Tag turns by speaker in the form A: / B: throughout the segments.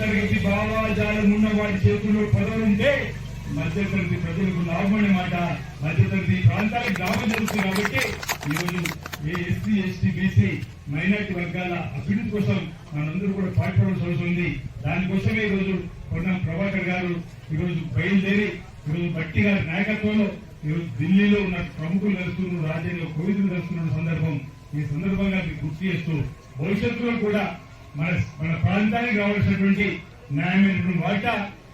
A: తరగతి భావాజాలం ఉన్న వాడి చేతుల్లో పదవులు ఉంటే మధ్యతరగతి ప్రజలకు లాభమనే మాట. మధ్యతరగతి ప్రాంతాలకు లాభం జరుగుతుంది కాబట్టి ఈరోజు ఏ ఎస్సీ ఎస్టీ బీసీ మైనార్టీ వర్గాల అభివృద్ధి కోసం మనందరూ కూడా పాటుపడాల్సిన అవసరం ఉంది. దానికోసమే ఈరోజు పొన్నం ప్రభాకర్ గారు ఈరోజు బయలుదేరి ఈరోజు బట్టి గారి నాయకత్వంలో ఈరోజు ఢిల్లీలో ఉన్న ప్రముఖులు కలుస్తున్నారు రాజ్యాంగ కోవిదులు కలుస్తున్న సందర్భం. ఈ సందర్భంగా గుర్తు చేస్తూ భవిష్యత్తులో కూడా మన మన ప్రాంతానికి రావాల్సినటువంటి న్యాయమైనటువంటి వాట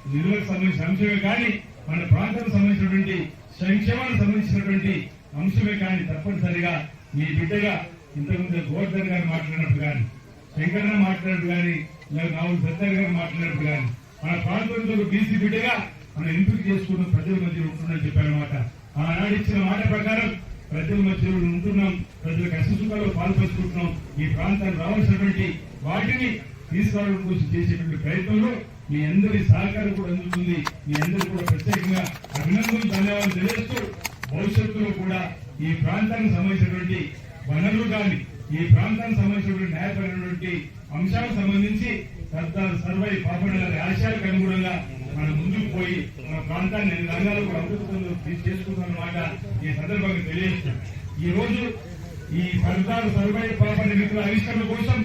A: నిధులకు సంబంధించిన అంశమే కానీ మన ప్రాంతానికి సంబంధించినటువంటి సంక్షేమానికి సంబంధించినటువంటి అంశమే కానీ తప్పనిసరిగా మీ బిడ్డగా ఇంతకుముందు గోవర్ధన్ గారు మాట్లాడినట్టు కానీ శంకరన్న మాట్లాడినట్టు కానీ లేదా రాహుల్ సత్తార్ గారు మాట్లాడినట్టు కానీ మన ప్రాంతంలో బీసీ బిడ్డగా మనం ఎంపిక చేసుకున్న ప్రజల మధ్య ఉంటుందని చెప్పారన్నమాట ఆనాడు ఇచ్చిన మాట ప్రకారం ప్రజల మధ్యలో ఉంటున్నాం ప్రజల కష్ట సుఖాల్లో పాల్పంచుకుంటున్నాం ఈ ప్రాంతానికి రావాల్సినటువంటి వాటిని తీసుకురావడం కోసం చేసేటువంటి ప్రయత్నంలో మీ అందరి సహకారం కూడా అందుతుంది. మీ అందరూ కూడా ప్రత్యేకంగా అభినందనలు ధన్యవాదాలు తెలియజేస్తూ భవిష్యత్తులో కూడా ఈ ప్రాంతానికి సంబంధించినటువంటి వనరులు కానీ ఈ ప్రాంతానికి సంబంధించినటువంటి న్యాయపరమైనటువంటి అంశాలకు సంబంధించి సర్దార్ సర్వై పాపన్న గారి ఆశయాలకు అనుగుణంగా మనం ముందుకు పోయి మన ప్రాంతాన్ని రంగాలు కూడా అభివృద్ధి చేసుకుంటున్నమాట ఈ సందర్భంగా తెలియజేస్తాం ఈ రోజు ఈ ఫలితాలు సర్వే పాప నిధుల ఆవిష్కరణ కోసం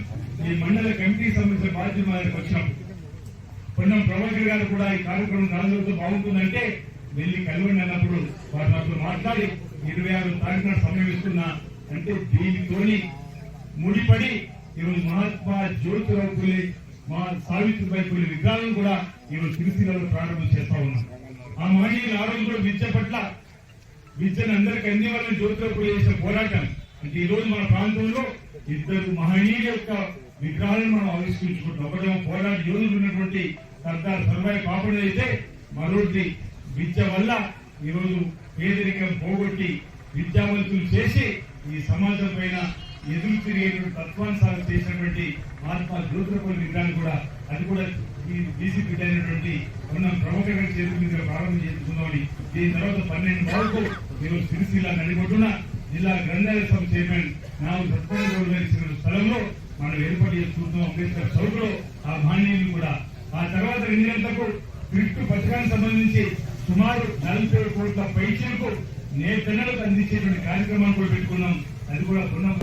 A: ఈ మండల కమిటీ సంబంధించిన బాధ్యత మనకు వచ్చినాం పొన్నం ప్రభాకర్ గారు కూడా ఈ కార్యక్రమం రాజులతో బాగుంటుందంటే వెళ్ళి కలవండి అన్నప్పుడు వారు నాతో మాట్లాడి ఇరవై ఆరు తారీఖున సమయం ఇస్తున్నా అంటే దీనితోని ముడిపడి ఈరోజు మహాత్మా జ్యోతిరావు పులి మా సావిత్రిబాయి పులి విగ్రహాలను కూడా ఈరోజు సిరిసిల్లలో ప్రారంభం చేస్తా ఉన్నాం. ఆ మహనీయుల ఆరోగ్యంలో విద్య పట్ల విద్యను అందరికీ అందేవాళ్ళని జ్యోతిరావు పులి చేసిన పోరాటం అంటే ఈ రోజు మన ప్రాంతంలో ఇద్దరు మహనీయుల యొక్క విగ్రహాలను మనం ఆవిష్కరించుకుంటున్నాం. ఒకటేమో పోరాట యోధులు ఉన్నటువంటి సర్దార్ సర్వాయి పాపడు అయితే మరొకటి విద్య వల్ల ఈరోజు పేదరికం పోగొట్టి విద్యావంతులు చేసి ఈ సమాజం పైన ఎదురు తిరిగేటువంటి తత్వానుసారం చేసినటువంటి మహాత్మా జ్యోతిరపల్లి విగ్రహాన్ని కూడా అది కూడా ఈ బీసీ బిడ్డ అయినటువంటి ఉన్న ప్రముఖ చేతుల మీద ప్రారంభం చేసుకుందామని దీని తర్వాత పన్నెండు వరకు ఈరోజు సిరిసిల్ల నడిగొడ్డున జిల్లా గ్రంథాలయ సభ చైర్మన్ నాలుగు సత్పన్న గారి స్థలంలో మనం ఏర్పాటు చేసుకుంటున్నాం. అంబేద్కర్ చౌక్లో ఆ మాన్యులు కూడా. ఆ తర్వాత రెండు గంటలకు క్రిప్ట్ పథకానికి సంబంధించి సుమారు నలభై కోట్ల పైచీలకు నేతన్నలకు అందించేటువంటి కార్యక్రమాన్ని కూడా పెట్టుకున్నాం. అది కూడా